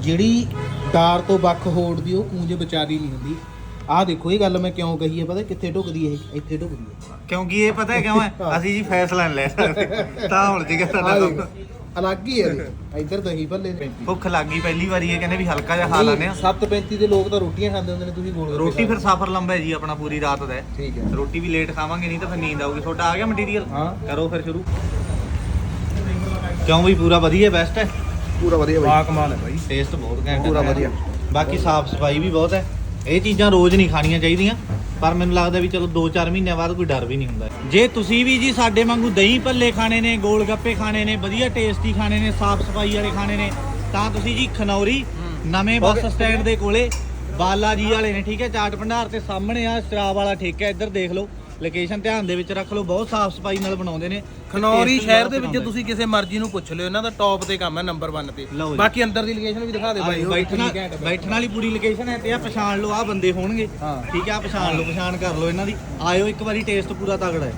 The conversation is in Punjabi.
ਜਿਹੜੀ ਡਾਰ ਤੋਂ ਵੱਖ ਹੋੜਦੀ ਉਹ ਕੂੰਜ ਵਿਚਾਰੀ ਨਹੀਂ ਹੁੰਦੀ। ਆਹ ਦੇਖੋ ਇਹ ਗੱਲ ਮੈਂ ਕਿਉਂ ਕਹੀ ਹੈ ਪਤਾ ਕਿੱਥੇ ਢੁਕਦੀ ਇਹ ਇੱਥੇ ਢੁਕਦੀ ਹੈ। ਕਿਉਂਕਿ ਇਹ ਪਤਾ ਕਿਉਂ ਹੈ? ਅਸੀਂ ਜੀ ਫੈਸਲਾ ਨਹੀਂ ਲੈ ਸਕਦੇ। ਤਾਂ ਹੁਣ ਜੀ ਆਹ ਸਾਡਾ ਦੇਖੋ ਅਲੱਗ ਹੀ ਹੈ ਇਹ। ਇੱਧਰ ਦਹੀਂ ਭੱਲੇ ਨੇ ਭੁੱਖ ਲੱਗ ਪਹਿਲੀ ਵਾਰੀ ਇਹ ਕਹਿੰਦੇ ਵੀ ਹਲਕਾ ਜਿਹਾ ਖਾ ਲੈਂਦੇ ਆ 7:35 ਦੇ ਲੋਕ ਤਾਂ ਰੋਟੀਆਂ ਖਾਂਦੇ ਹੁੰਦੇ ਨੇ ਤੁਸੀਂ ਗੋਲ ਗੱਪੇ ਰੋਟੀ ਫਿਰ ਸਫ਼ਰ ਲੰਬਾ ਹੈ ਜੀ ਆਪਣਾ ਪੂਰੀ ਰਾਤ ਦਾ। ਹੈ। ਠੀਕ ਹੈ। ਰੋਟੀ ਵੀ ਲੇਟ ਖਾਵਾਂਗੇ ਨਹੀਂ ਤਾਂ ਫਿਰ ਨੀਂਦ ਆਊਗੀ। ਤੁਹਾਡਾ ਆ ਗਿਆ ਮਟੀਰੀਅਲ ਹਾਂ। ਕਰੋ ਫਿਰ ਸ਼ੁਰੂ। ਕਿਉਂ ਵੀ ਪੂਰਾ ਵਧੀਆ ਬੈਸਟ ਹੈ? ਪੂਰਾ ਵਧੀਆ ਬਾ ਕਮਾਲ ਹੈ ਬਾਈ। ਟੇਸਟ ਬਹੁਤ ਘੈਂਟ ਹੈ ਪੂਰਾ ਵਧੀਆ। ਬਾਕੀ ਸਾਫ਼ ਸਫ਼ਾਈ ਵੀ ਬਹੁਤ ਹੈ। ਇਹ ਚੀਜ਼ਾਂ ਰੋਜ਼ ਨਹੀਂ ਖਾਣੀਆਂ ਚਾਹੀਦੀਆਂ ਪਰ ਮੈਨੂੰ ਲੱਗਦਾ ਵੀ ਚਲੋ 2-4 ਮਹੀਨਿਆਂ ਬਾਅਦ ਕੋਈ ਡਰ ਵੀ ਨਹੀਂ ਹੁੰਦਾ। ਜੇ ਤੁਸੀਂ ਵੀ ਜੀ ਸਾਡੇ ਵਾਂਗੂ ਦਹੀਂ ਭੱਲੇ ਖਾਣੇ ਨੇ ਗੋਲ ਗੱਪੇ ਖਾਣੇ ਨੇ ਵਧੀਆ ਟੇਸਟੀ ਖਾਣੇ ਨੇ ਸਾਫ਼ ਸਫ਼ਾਈ ਵਾਲੇ ਖਾਣੇ ਨੇ ਤਾਂ ਤੁਸੀਂ ਜੀ ਖਨੌਰੀ ਨਵੇਂ ਬੱਸ ਸਟੈਂਡ ਦੇ ਕੋਲੇ ਬਾਲਾ ਜੀ ਵਾਲੇ ਨੇ ਠੀਕ ਹੈ ਚਾਟ ਭੰਡਾਰ ਤੇ ਸਾਹਮਣੇ ਆ ਸ਼ਰਾਬ ਵਾਲਾ ਠੇਕਾ ਇੱਧਰ ਦੇਖ ਲਓ। ਲੋਕੇਸ਼ਨ ਧਿਆਨ ਦੇ ਵਿੱਚ ਰੱਖ ਲਓ ਬਹੁਤ ਸਾਫ਼ ਸਫ਼ਾਈ ਨਾਲ ਬਣਾਉਂਦੇ ਨੇ ਖਨੌਰੀ ਸ਼ਹਿਰ ਦੇ ਵਿੱਚ। ਤੁਸੀਂ ਕਿਸੇ ਮਰਜ਼ੀ ਨੂੰ ਪੁੱਛ ਲਿਓ ਇਹਨਾਂ ਦਾ ਟੌਪ ਤੇ ਕੰਮ ਹੈ ਨੰਬਰ 1 ਤੇ ਲਓ ਜੀ। ਬਾਕੀ ਅੰਦਰ ਦੀ ਲੋਕੇਸ਼ਨ ਵੀ ਦਿਖਾ ਦਿਓ ਬਾਈ ਬੈਠਣ। ਬੈਠਣ ਵਾਲੀ ਪੂਰੀ ਲੋਕੇਸ਼ਨ ਹੈ ਤੇ ਆ ਪਛਾਣ ਲਓ ਆ ਬੰਦੇ ਹੋਣਗੇ ਹਾਂ। ਠੀਕ ਹੈ ਆ ਪਛਾਣ ਲਓ ਪਛਾਣ ਕਰ ਲਓ ਇਹਨਾਂ ਦੀ ਆਇਓ ਇੱਕ ਵਾਰੀ ਟੇਸਟ ਪੂਰਾ ਤਗੜਾ ਹੈ